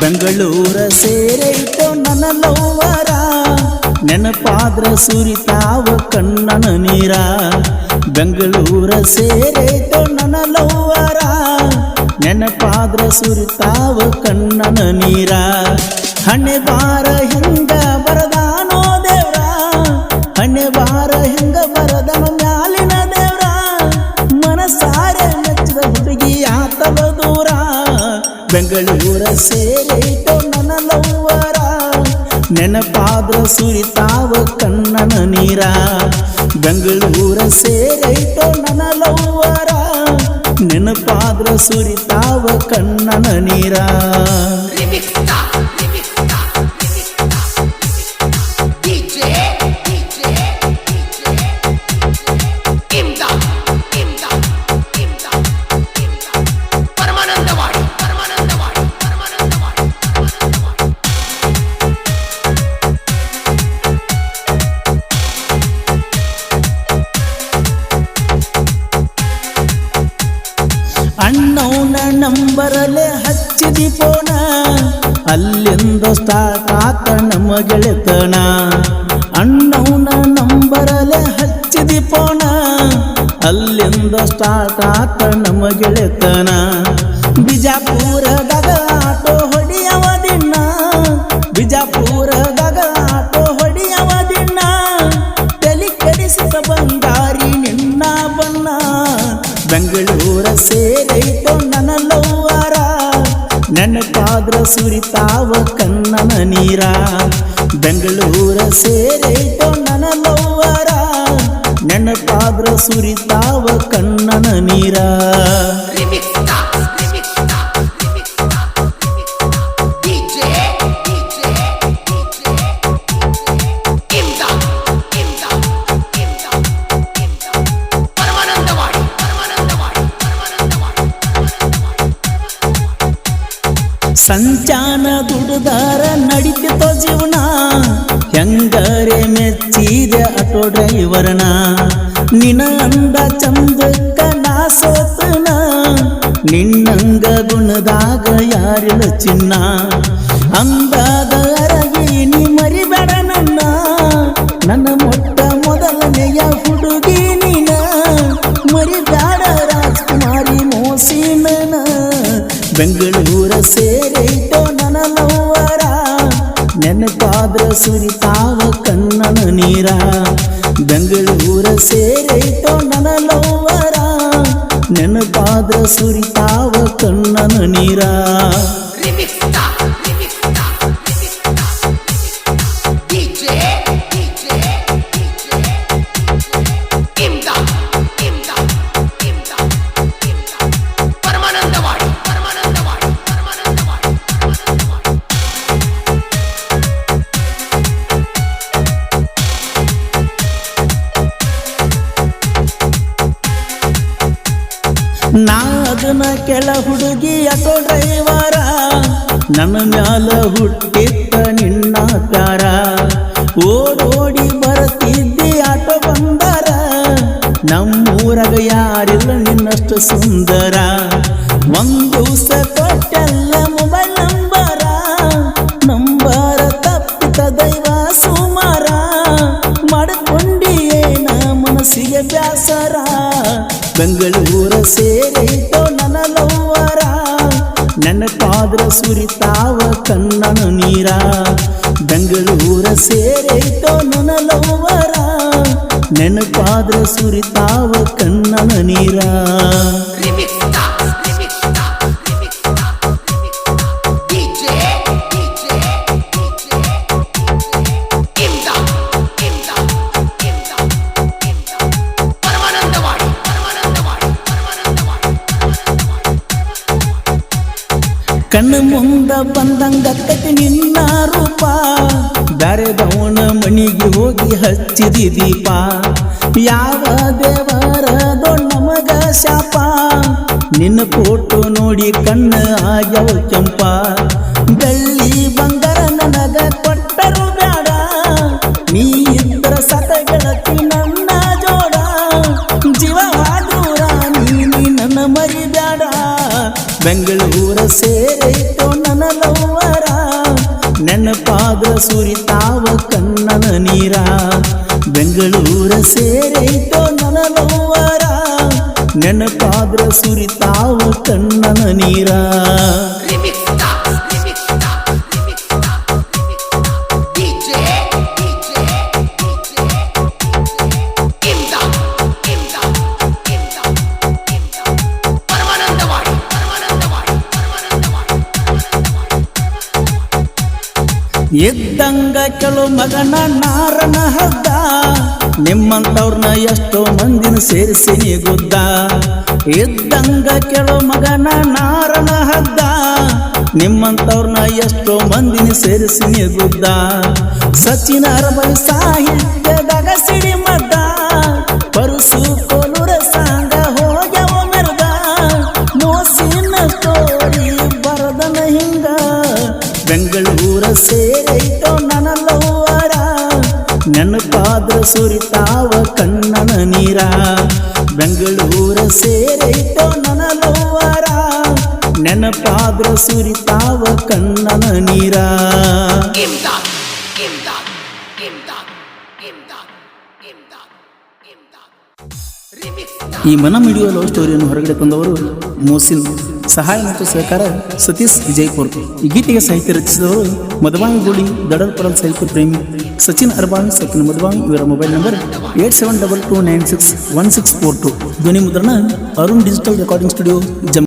ಬೆಂಗಳೂರ ಸೇರೈತೋ ನನ್ನ ಲವ್ವರ ನೆನಪಾದ್ರ ಸುರಿತಾವ ಕಣ್ಣನ ನೀರ. ಬೆಂಗಳೂರ ಸೇರೈತೋ ನನ್ನ ಲವ್ವರ. ನೆನಪಾದ್ರ ಸುರಿತಾವ ಕಣ್ಣನ ನೀರ. ಹಣೆ ಬಾರ ಹಿಂಗ ಬರದಾನೋ ದೇವ್ರ. ಹಣೆ ಬಾರ ಹಿಂಗ ಬರದನ ಮ್ಯಾಲಿನ ದೇವ್ರ. ಮನಸಾರೆ ಮೆಚ್ಚಿದ ಹುಡುಗಿ ಆತಲ ದೂರ. ಬೆಂಗಳೂರ ಸೇರಿ ನೆನಪಾದ್ರ ಸುರಿತಾವ ಕಣ್ಣನ ನೀರ. ಬೆಂಗಳೂರ ಸೇರೈತೋ ನನ್ನ ಲವ್ವರ. ನೆನಪಾದ್ರ ಸುರಿತಾವ ಕಣ್ಣನ ನೀರ. ಅಣ್ಣವನ ನಂಬರಲೆ ಹಚ್ಚಿದಿ ಪೋಣ ಅಲ್ಲಿಂದ ಸ್ಟಾರ್ಟ್ ಆತ ನಮ್ಮ ಗೆಳೆತನ ಅಣ್ಣವನ ನಂಬರಲೆ ಹಚ್ಚಿದಿ ಪೋಣ ಅಲ್ಲಿಂದ ಸ್ಟಾರ್ಟ್ ಆತ ನಮ್ಮ ಗೆಳೆತನ ಬಿಜಾಪುರದಾಗ ಆಟೋ ಹೊಡಿಯವ ದಿನ. ಬಿಜಾಪುರದಾಗ ಆಟೋ ಹೊಡಿಯವ ದಿನ. ತಲೆ ಕೆಡಿಸಿದ ಬಂದಾರಿ ನಿನ್ನ ಬಣ್ಣ. ಬೆಂಗಳೂರ ನೆನಪಾದ್ರ ಸುರಿತಾವ ಕನ್ನನ ನೀರ. ಬೆಂಗಳೂರ ಸೇರೈತೋ ನನ್ನ ಲವ್ವರ. ನೆನಪಾದ್ರ ಸುರಿತಾವ ಕಣ್ಣನ ನೀರ. ಸಂಚಾನ ದುಡ್ದಾರ ನಡಿತಿತೋ ಜೀವನ. ಹೆಂಗರೆ ಮೆಚ್ಚಿದೆ ಆಟೋ ಡ್ರೈವರ್ನ. ನಿನ ಅಂದ ಚಂದಕ್ಕ ನಾ ಸೋತನ. ನಿನ್ನಂಗ ಗುಣದಾಗ ಯಾರಿಲ್ಲ ಚಿನ್ನ. ಅಂದಾದ ಅರಗಿ ಬೆಂಗಳೂರ ಸೇರೈತೋ ನನ್ನ ಲವ್ವರ ನೆನಪಾದ್ರ ಸುರಿತಾವ ಕಣ್ಣನ ನೀರ ಬೆಂಗಳೂರ ಸೇರೈತೋ ನನ್ನ ಲವ್ವರ ನೆನಪಾದ್ರ ಸುರಿತಾವ ಕಣ್ಣನ ನೀರ ನಾ ಅದನ್ನ ಕೆಳ ಹುಡುಗಿ ಅಟೋ ಡ್ರೈವರ ನನ್ನ ಮ್ಯಾಲ ಹುಟ್ಟಿತ್ತ ನಿನ್ನ ಪ್ಯಾರ ಓಡೋಡಿ ಬರುತ್ತಿದ್ದಿ ಆಟೋ ಬಂದಾರ ನಮ್ಮೂರಾಗ ಯಾರಿಲ್ಲ ನಿನ್ನಷ್ಟು ಸುಂದರ. ಒಂದು ದಿವಸ ಬೆಂಗಳೂರ ಸೇರೈತೋ ನನ್ನ ಲವ್ವರ. ನೆನಪಾದ್ರ ಸುರಿತಾವ ಕಣ್ಣನ ನೀರ. ಬೆಂಗಳೂರ ಸೇರೈತೋ ನನ್ನ ಲವ್ವರ. ನೆನಪಾದ್ರ ಸುರಿತಾವ ಕಣ್ಣನ ನೀರ. ಮುಂದ ಬಂದಂಗತ್ತತಿ ನಿನ್ನ ರೂಪ. ಬ್ಯಾರೆದವನ ಮನಿಗೆ ಹೋಗಿ ಹಚ್ಚಿದಿ ದೀಪ. ಯಾವ ದೇವರ ನಮಗ ಶಾಪ. ನಿನ್ನ ಫೋಟೋ ನೋಡಿ ಕಣ್ಣ ಆಗ್ಯವ ಕೆಂಪ. ಬೆಂಗಳೂರ ನನ್ನ ಪಾದ ನೆನಪಾದ ಸುರಿತಾವ ಕಣ್ಣನ ನೀರ. ಬೆಂಗಳೂರ ನನ್ನ ಲವ್ವರ ನೆನಪಾದ್ರ ಸುರಿತಾವ ಕನ್ನನ ನೀರ. ಇದ್ದಂಗ ಕೆಲವು ಮಗನ ನಾರನ ಹದ್ದ ನಿಮ್ಮಂತವ್ರನ್ನ ಎಷ್ಟೋ ಮಂದಿನ ಸೇರಿಸಿ ಗುದ್ದ. ಇದ್ದಂಗ ಕೆಲವು ಮಗನ ನಾರನ ಹದ್ದ ನಿಮ್ಮಂತವ್ರನ್ನ ಎಷ್ಟೋ ಮಂದಿನ ಸೇರಿಸಿ ಗುದ್ದ. ಸಚಿನ ಅರಬೈ ಸಾಹಿತ್ಯದಾಗ ಸೇರೈತೋ ನನ್ನ ಲವ್ವರ ನೆನಪಾದ್ರ ಸುರಿತಾವ ಕಣ್ಣನ ನೀರ. ಬೆಂಗಳೂರ ಸೇರೈತೋ ನನ್ನ ಲವ್ವರ ನೆನಪಾದ್ರ ಸುರಿತಾವ ಕಣ್ಣನ ನೀರ. ಈ ಮನ ಮಿಡಿಯೋ ಲವ್ ಸ್ಟೋರಿಯನ್ನು ಹೊರಗಡೆ ತಂದವರು ಮೋಸಿನ್. ಸಹಾಯ ಮತ್ತು ಸಹಕಾರ ಸತೀಶ್ ವಿಜಯಪುರ್. ಈ ಗೀತೆಗೆ ಸಾಹಿತ್ಯ ರಚಿಸಿದವರು ಮಧುವಾಣಿ ಗೋಳಿ ದಡಲ್ ಪರಲ್ ಸಾಹಿತ್ಯ ಪ್ರೇಮಿ ಸಚಿನ್ ಅರ್ಬಾನಿ ಸಚಿನ್ ಮಧುವಾಂಗ್ ಇವರ mobile number eight seven double two nine six one six four two. ಧ್ವನಿ ಮುದ್ರಣ ಅರುಣ್ ಡಿಜಿಟಲ್ ರೆಕಾರ್ಡಿಂಗ್ ಸ್ಟುಡಿಯೋ ಜಮ್